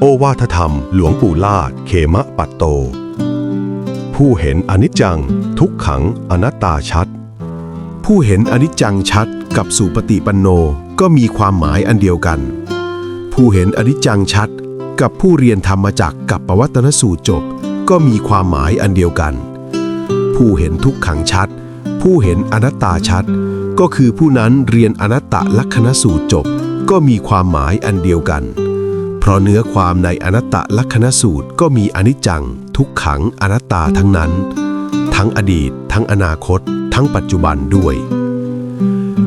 โอวาทธรรม หลวงปู่ลาดเขมะปัตโต ผู้เห็นอนิจจัง ทุกขังอนัตตาชัด ผู้เห็นอนิจจังชัดกับสุปฏิปันโนก็มีความหมายอันเดียวกัน ผู้เห็นอนิจจังชัด กับผู้เรียนธรรมจักกับปวัตนสูตรจบ ก็มีความหมายอันเดียวกัน ผู้เห็นทุกขังชัด ผู้เห็นอนัตตาชัด ก็คือผู้นั้นเรียนอนัตตลักษณสูตรจบ ก็มีความหมายอันเดียวกัน ราะเนื้อความในอนัตตลักษณสูตรก็มีอนิจจัง ทุกขังอนัตตาทั้งนั้น ทั้งอดีต ทั้งอนาคต ทั้งปัจจุบันด้วย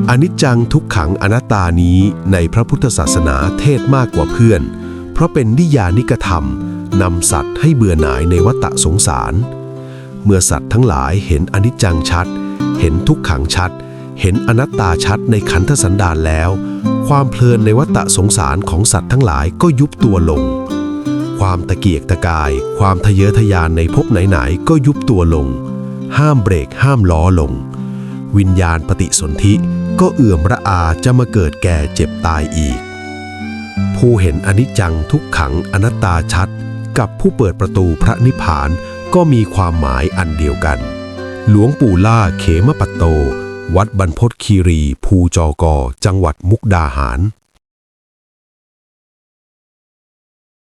อนิจจังทุกขังอนัตตานี้ในพระพุทธศาสนาเทศมากกว่าเพื่อน เพราะเป็นนิยานิกธรรมนำสัตว์ให้เบื่อหน่ายในวัฏสงสาร เมื่อสัตว์ทั้งหลายเห็นอนิจจังชัด เห็นทุกขังชัด เห็นอนัตตาชัดในขันธสันดานแล้ว ความเพลินในวัฏสงสารของสัตว์ทั้งหลายก็ยุบตัวลง ความตะเกียกตะกาย ความทะเยอทะยานในภพไหนๆก็ยุบตัวลง ห้ามเบรกห้ามล้อลง วิญญาณปฏิสนธิก็เอื่อมระอาจะมาเกิดแก่เจ็บตายอีก ผู้เห็นอนิจจังทุกขังอนัตตาชัด กับผู้เปิดประตูพระนิพพานก็มีความหมายอันเดียวกัน หลวงปู่ล่าเขมปัตโต วัดบรรพตคีรี ภูจอกอ จังหวัดมุกดาหาร